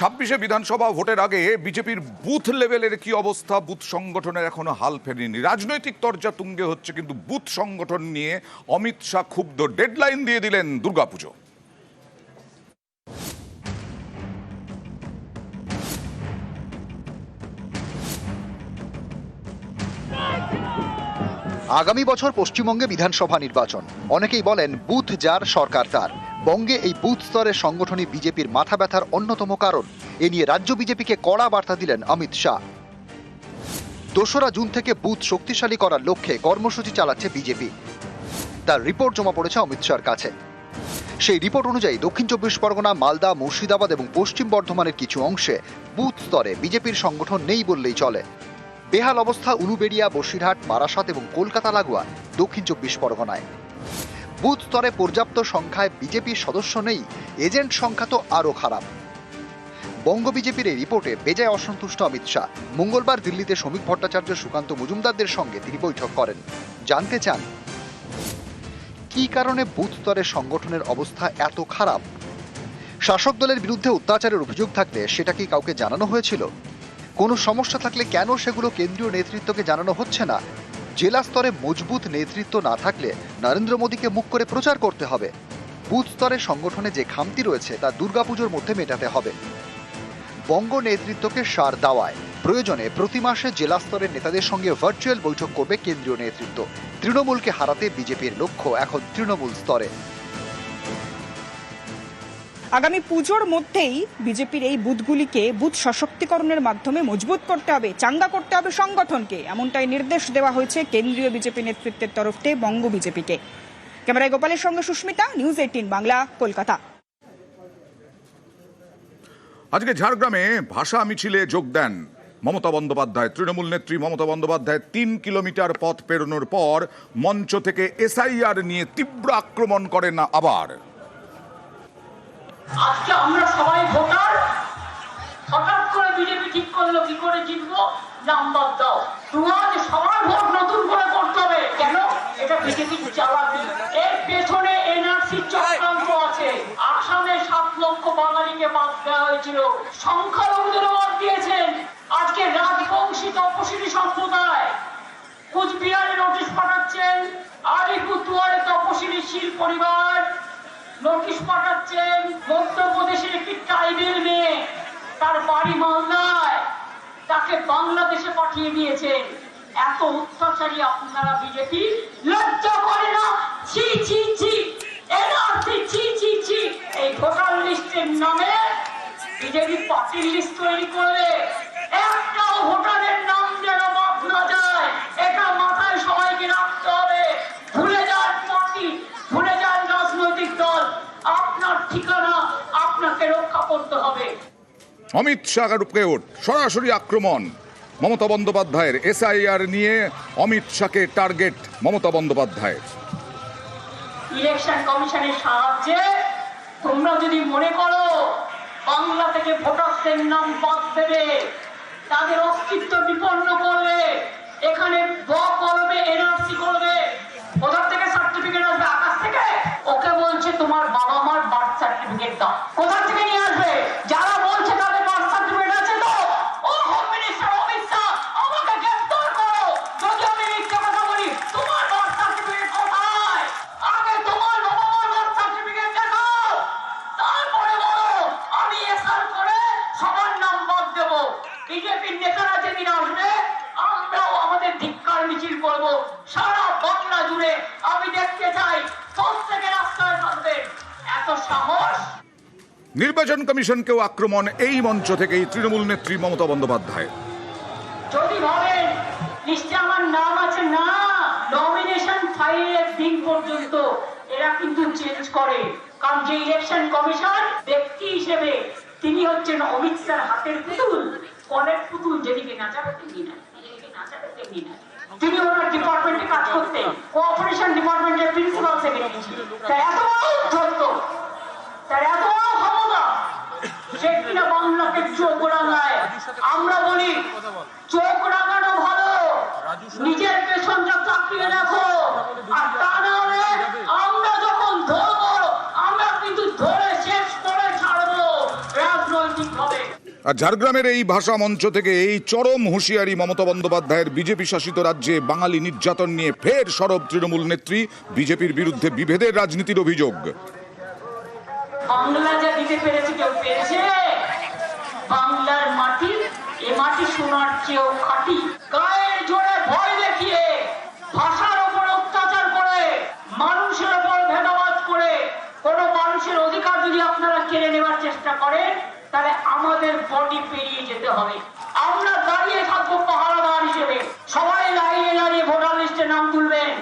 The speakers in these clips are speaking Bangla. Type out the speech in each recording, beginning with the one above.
ছাব্বিশে বিধানসভা ভোটের আগে বিজেপির বুথ লেভেলের কি অবস্থা? বুথ সংগঠনের এখনও হাল ফেরেনি। রাজনৈতিক তর্জা তুঙ্গে হচ্ছে, কিন্তু বুথ সংগঠন নিয়ে অমিত শাহ ক্ষুব্ধ ডেডলাইন দিয়ে দিলেন দুর্গাপুজো। আগামী বছর পশ্চিমবঙ্গে বিধানসভা নির্বাচন। অনেকেই বলেন বুথ যার, সরকার তার। বঙ্গে এই বুথ স্তরের সংগঠনই বিজেপির মাথা ব্যথার অন্যতম কারণ। এ নিয়ে রাজ্য বিজেপিকে কড়া বার্তা দিলেন অমিত শাহ। দোসরা জুন থেকে বুথ শক্তিশালী করার লক্ষ্যে কর্মসূচি চালাচ্ছে বিজেপি। তার রিপোর্ট জমা পড়েছে অমিত শাহর কাছে। সেই রিপোর্ট অনুযায়ী দক্ষিণ চব্বিশ পরগনা, মালদা, মুর্শিদাবাদ এবং পশ্চিম বর্ধমানের কিছু অংশে বুথ স্তরে বিজেপির সংগঠন নেই বললেই চলে। বেহাল অবস্থা, উলুবেড়িয়া, বসিরহাট, বারাসাত এবং কলকাতা, লাগোয়া দক্ষিণ চব্বিশ পরগনায়। বুথ স্তরে পর্যাপ্ত সংখ্যায় বিজেপির সদস্য নেই, এজেন্ট সংখ্যা তো আরও খারাপ। বঙ্গ বিজেপির এই রিপোর্টে বেজায় অসন্তুষ্ট অমিত শাহ। মঙ্গলবার দিল্লিতে শ্রমিক ভট্টাচার্য সুকান্ত মজুমদারদের সঙ্গে তিনি বৈঠক করেন। জানতে চান, কী কারণে বুথ স্তরের সংগঠনের অবস্থা এত খারাপ? শাসক দলের বিরুদ্ধে অত্যাচারের অভিযোগ থাকলে সেটা কি কাউকে জানানো হয়েছিল? কোনো সমস্যা থাকলে কেন সেগুলো কেন্দ্রীয় নেতৃত্বকে জানানো হচ্ছে না? জেলা স্তরে মজবুত নেতৃত্ব না থাকলে নরেন্দ্র মোদীকে মুখ করে প্রচার করতে হবে। বুথ স্তরে সংগঠনে যে খামতি রয়েছে তা দুর্গাপুজোর মধ্যে মেটাতে হবে। বঙ্গ নেতৃত্বকে সার দেওয়ায় প্রয়োজনে প্রতি মাসে জেলা স্তরের নেতাদের সঙ্গে ভার্চুয়াল বৈঠক করবে কেন্দ্রীয় নেতৃত্ব। তৃণমূলকে হারাতে বিজেপির লক্ষ্য এখন তৃণমূল স্তরে। আগামী পুজোর মধ্যেই বিজেপির এই বুথগুলিকে বুথ সশক্তিকরণের মাধ্যমে মজবুত করতে হবে, চাঙ্গা করতে হবে সংগঠনকে। এমনটাই নির্দেশ দেওয়া হয়েছে কেন্দ্রীয় বিজেপি নেতৃত্বের তরফ থেকে বঙ্গ বিজেপিকে। ক্যামেরায় গোপালের সঙ্গে সুস্মিতা, নিউজ এইটিন বাংলা, কলকাতা। আজকে ঝাড়গ্রামে ভাষা মিছিলে যোগ দেন মমতা বন্দ্যোপাধ্যায়। তৃণমূল নেত্রী মমতা বন্দ্যোপাধ্যায় তিন কিলোমিটার পথ পেরোনোর পর মঞ্চ থেকে এসআইআর নিয়ে তীব্র আক্রমণ করেন আবার। আজকে আমরা সবাই ভোটার। হঠাৎ করে বিজেপি ঠিক করল, কি করে জিতবো? নাম্বার দাও। তোমার সবার ভোট নতুন করে করতে হবে। কেন? এটা বিজেপির চালাকি এর পেছনে এনআরসি চক্রান্ত আছে আসামে সাত লক্ষ বাঙালিকে বাদ দেওয়া হয়েছিল সংখ্যালঘুদের বাদ দিয়েছেন আজকে রাজবংশী তপশিলি সম্প্রদায় কুচবিহারে নোটিশ পাঠাচ্ছেন আলিপুরদুয়ারে তপশিলি শীল পরিবার নোটিশ পাঠাচ্ছেন মধ্যপ্রদেশের একটি ট্রাইবেল মেয়ে। তার বাড়ি মালদায়। তাকে বাংলাদেশে পাঠিয়ে দিয়েছেন। এত অত্যাচারী আপনারা বিজেপি। লজ্জা করে না? ছি ছি ছি। এনআরসি ছি ছি ছি। এই ভোটার লিস্টের নামে বিজেপি পার্টির লিস্ট তৈরি করবে একটাও ভোটারের নাম যেন বাদ না যায় এটা মাথায় সবাইকে রাখতে হবে ভুলে যান পার্টি ভুলে যান রাজনৈতিক দল আপনার ঠিকানা আপনাকে রক্ষা করতে হবে অমিত শাহকে ওঠ সরাসরি আক্রমণ। মমতা বন্দ্যোপাধ্যায়ের এসআইআর নিয়ে অমিত শাহকে টার্গেট মমতা বন্দ্যোপাধ্যায়ের। ইলেকশন কমিশনের সাহায্যে তোমরা যদি মনে করো বাংলা থেকে ভোটারদের নাম বাদ দেবে তাদের অস্তিত্ব বিপন্ন করবে, এখানে ব করবে, এনআরসি করবে কোথা থেকে সার্টিফিকেট আসবে আকাশ থেকে, ওকে বলছে তোমার বাবা মার বার্থ সার্টিফিকেট দাও। কোথা থেকে নিয়ে আসবে? যারা বিজেপির নেতারা যেদিন আসবে আমরাও আমাদের ধিক্কার মিছিল করব। সারা বাংলা জুড়ে আমি দেখতে চাই প্রত্যেকে রাস্তায় থাকবে। এত সাহস? নির্বাচন কমিশনকেও আক্রমণ এই মঞ্চ থেকেই তৃণমূল নেত্রী মমতা বন্দ্যোপাধ্যায়। যদি ভাবেন লিস্টে আমার নাম আছে না? নমিনেশন ফাইলের দিন পর্যন্ত এরা কিন্তু চেঞ্জ করে। কারণ যে ইলেকশন কমিশন ব্যক্তি হিসেবে তিনি হচ্ছেন অমিত শাহ হাতের পুতুল। কলের পুতুল যেদিকে না তেমনি না তিনি ওনার ডিপার্টমেন্টে কাজ করতেন কোঅপারেশন ডিপার্টমেন্টের প্রিন্সিপাল সেক্রেটারি ছিলেন তা এত বড় তার এত ক্ষমতা, সে কিনা বাংলাকে চোখ রাঙায় আমরা বলি চোখ রাঙানো ভালো, নিজের পেছনটা তাকিয়ে দেখো আর আর ঝাড়গ্রামের এই ভাষা মঞ্চ থেকে এই চরম হুঁশিয়ারি মমতা বন্দ্যোপাধ্যায়ের বিজেপি শাসিত রাজ্যে বাঙালি নির্যাতন নিয়ে ফের সরব তৃণমূল নেত্রী, বিজেপির বিরুদ্ধে বিভেদের রাজনীতির অভিযোগ। মানুষের অধিকার যদি আপনারা কেড়ে নেওয়ার চেষ্টা করেন আমাদের বডি পেরিয়ে যেতে হবে। আমরা দাঁড়িয়ে থাকব পাহারাদার হিসেবে। সবাই লাইনে দাঁড়িয়ে ভোটার লিস্টে নাম তুলবেন।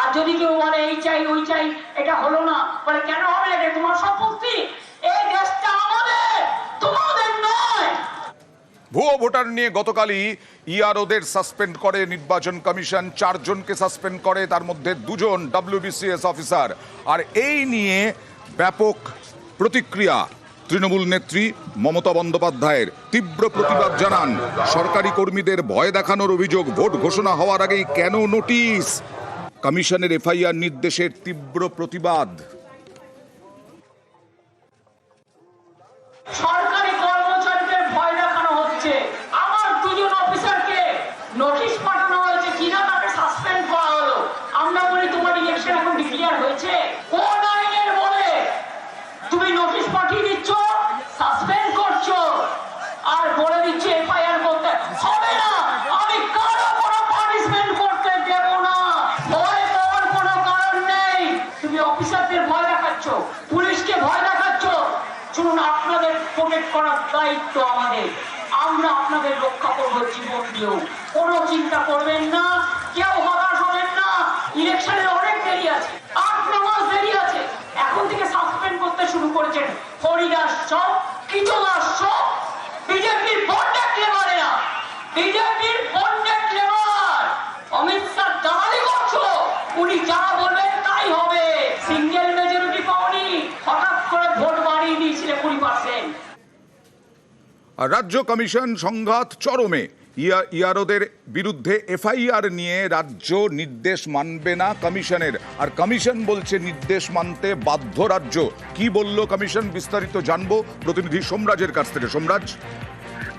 আর যদি কেউ বলে, এই চাই, ওই চাই, এটা হলো না। বলে, কেন হবে এটা তোমার সম্পত্তি। এই দেশটা আমাদের, তোমাদের নয়। ভুয়ো ভোটার নিয়ে গতকালই ইআরওদের সাসপেন্ড করে নির্বাচন কমিশন। চারজনকে সাসপেন্ড করে, তার মধ্যে দুজন ডব্লিউবিসিএস অফিসার আর এই নিয়ে ব্যাপক প্রতিক্রিয়া। তৃণমূল নেত্রী মমতা বন্দ্যোপাধ্যায়ের তীব্র প্রতিবাদ জানান। সরকারি কর্মীদের ভয় দেখানোর অভিযোগ, ভোট ঘোষণা হওয়ার আগেই কেন নোটিশ? কমিশনের এফআইআর নির্দেশের তীব্র প্রতিবাদ সরকারি কর্মচারীদের ভয় দেখানো হচ্ছে আমার দুজন অফিসারকে নোটিশ পাঠানো হয়েছে কিনা তাকে সাসপেন্ড করা হলো আমরা বলি তোমার ইলেকশন এখন ডিক্লেয়ার হয়েছে কোন আইনের বলে তুমি নোটিশ পাঠিয়ে দিচ্ছ সাসপেন্ড করছ আর বলে দিচ্ছ এফআইআর করতে হবে না আমি কারও কোনো পানিশমেন্ট করতে দেব না ভয় পাওয়ার কোনো কারণ নেই তুমি অফিসারদের ভয় দেখাচ্ছ পুলিশকে ভয় দেখাচ্ছ শুনুন আপনাদের প্রোটেক্ট করার দায়িত্ব আমাদের। আমরা আপনাদের রক্ষা করব জীবন দিয়েও। কোনো চিন্তা করবেন না, কেউ হতাশ হবেন না। ইলেকশনের অনেক দেরি আছে, আট ন মাস দেরি আছে। এখন থেকে সাসপেন্ড করতে শুরু করেছেন হরিদাস সব কিচদাস সব বিজেপির বন্ডেড লেবারেরা বিজেপির বন্ডেড লেবার অমিত শাহ দালালি করছ উনি যা বলবেন তাই হবে সিঙ্গেল মেজরিটি পাওনি হঠাৎ করে ভোট বাড়িয়ে দিয়েছিলে কুড়ি পার্সেন্ট আর রাজ্য কমিশন সংঘাত চরমে। ইয়া- ইয়ারোদের বিরুদ্ধে এফআইআর নিয়ে রাজ্য নির্দেশ মানবে না কমিশনের। আর কমিশন বলছে নির্দেশ মানতে বাধ্য রাজ্য। কি বলল কমিশন বিস্তারিত জানব প্রতিনিধি সোমরাজের কাছ থেকে। সোমরাজ?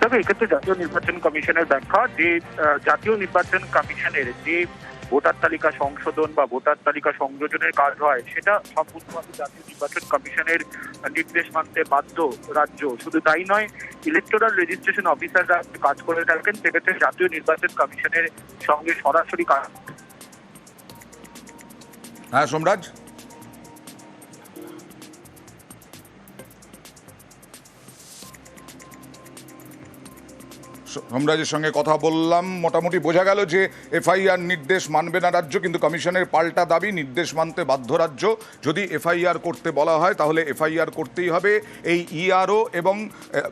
তবে এক্ষেত্রে জাতীয় নির্বাচন কমিশনের ব্যাখ্যা যে জাতীয় নির্বাচন কমিশনের যে ভোটার তালিকা সংশোধন বা ভোটার তালিকা সংযোজনের কাজ হয়, সেটা সম্পূর্ণভাবে জাতীয় নির্বাচন কমিশনের নির্দেশ মানতে বাধ্য রাজ্য। শুধু তাই নয় ইলেকটোরাল রেজিস্ট্রেশন অফিসাররা কাজ করে থাকেন, সেক্ষেত্রে জাতীয় নির্বাচন কমিশনের সঙ্গে সরাসরি কাজ হ্যাঁ সোমরাজ? সোমরাজের সঙ্গে কথা বললাম, মোটামুটি বোঝা গেল যে এফআইআর নির্দেশ মানবে না রাজ্য, কিন্তু কমিশনের পাল্টা দাবি, নির্দেশ মানতে বাধ্য রাজ্য। যদি এফআইআর করতে বলা হয়, তাহলে এফআইআর করতেই হবে। এই ইআরও এবং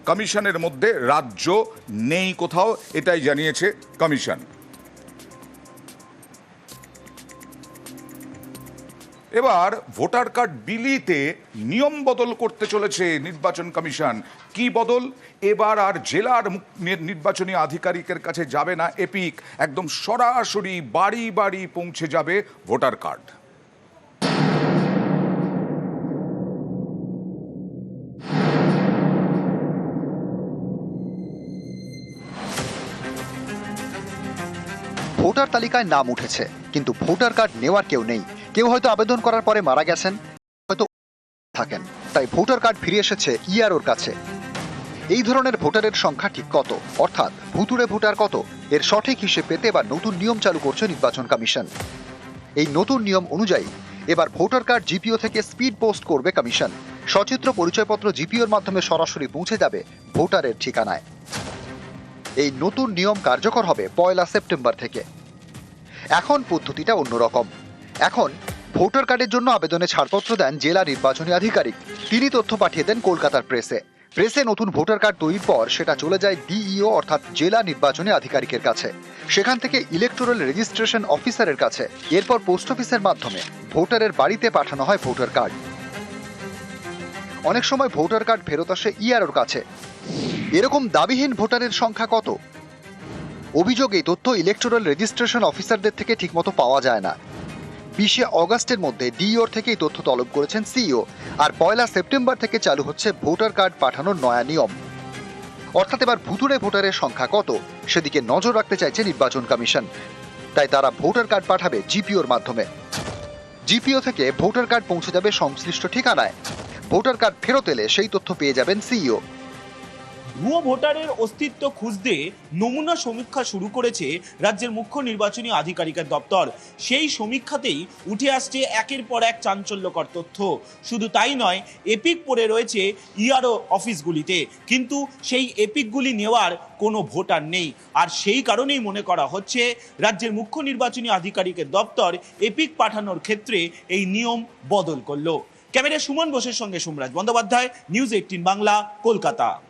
কমিশনের মধ্যে রাজ্য নেই কোথাও, এটাই জানিয়েছে কমিশন। এবার ভোটার কার্ড বিলিতে নিয়ম বদল করতে চলেছে নির্বাচন কমিশন। কি বদল? এবার আর জেলার নির্বাচনী আধিকারিকের কাছে যাবে না এপিক। একদম সরাসরি বাড়ি বাড়ি পৌঁছে যাবে ভোটার কার্ড। ভোটার তালিকায় নাম উঠেছে, কিন্তু ভোটার কার্ড নেওয়ার কেউ নেই। কেউ হয়তো আবেদন করার পরে মারা গেছেন, হয়তো থাকেন। তাই ভোটার কার্ড ফিরে এসেছে ইআরওর কাছে। এই ধরনের ভোটারের সংখ্যা ঠিক কত? অর্থাৎ ভুতুড়ে ভোটার কত? এর সঠিক হিসেব পেতে এবার নতুন নিয়ম চালু করছে নির্বাচন কমিশন। এই নতুন নিয়ম অনুযায়ী এবার ভোটার কার্ড জিপিও থেকে স্পিড পোস্ট করবে কমিশন। সচিত্র পরিচয়পত্র জিপিওর মাধ্যমে সরাসরি পৌঁছে যাবে ভোটারের ঠিকানায়। এই নতুন নিয়ম কার্যকর হবে পয়লা সেপ্টেম্বর থেকে। এখন পদ্ধতিটা অন্যরকম। এখন ভোটার কার্ডের জন্য আবেদনে ছাড়পত্র দেন জেলা নির্বাচনী আধিকারিক। তিনি তথ্য পাঠিয়ে দেন কলকাতার প্রেসে। প্রেসে নতুন ভোটার কার্ড তৈরির পর সেটা চলে যায় ডিইও অর্থাৎ জেলা নির্বাচনী আধিকারিকের কাছে। সেখান থেকে ইলেকটোরাল রেজিস্ট্রেশন অফিসারের কাছে। এরপর পোস্ট অফিসের মাধ্যমে ভোটারের বাড়িতে পাঠানো হয় ভোটার কার্ড। অনেক সময় ভোটার কার্ড ফেরত আসে ইআরওর কাছে। এরকম দাবিহীন ভোটারের সংখ্যা কত? অভিযোগ এই তথ্য ইলেকটোরাল রেজিস্ট্রেশন অফিসারদের থেকে ঠিকমতো পাওয়া যায় না। বিশে অগাস্টের মধ্যে ডিওর থেকে এই তথ্য তলব করেছেন সিইও, আর পয়লা সেপ্টেম্বর থেকে চালু হচ্ছে ভোটার কার্ড পাঠানোর নয়া নিয়ম। অর্থাৎ এবার ভুতুড়ে ভোটারের সংখ্যা কত, সেদিকে নজর রাখতে চাইছে নির্বাচন কমিশন। তাই তারা ভোটার কার্ড পাঠাবে জিপিওর মাধ্যমে। জিপিও থেকে ভোটার কার্ড পৌঁছে যাবে সংশ্লিষ্ট ঠিকানায়। ভোটার কার্ড ফেরত এলে সেই তথ্য পেয়ে যাবেন সিইও। ভুয়ো ভোটারের অস্তিত্ব খুঁজতে নমুনা সমীক্ষা শুরু করেছে রাজ্যের মুখ্য নির্বাচনী আধিকারিকের দপ্তর। সেই সমীক্ষাতেই উঠে আসছে একের পর এক চাঞ্চল্যকর তথ্য। শুধু তাই নয়, এপিক পড়ে রয়েছে ইআরও অফিসগুলিতে। কিন্তু সেই এপিকগুলি নেওয়ার কোনো ভোটার নেই। আর সেই কারণেই মনে করা হচ্ছে, রাজ্যের মুখ্য নির্বাচনী আধিকারিকের দপ্তর এপিক পাঠানোর ক্ষেত্রে এই নিয়ম বদল করল। ক্যামেরা সুমন বোসের সঙ্গে সুমরাজ বন্দ্যোপাধ্যায়, নিউজ এইটিন বাংলা, কলকাতা।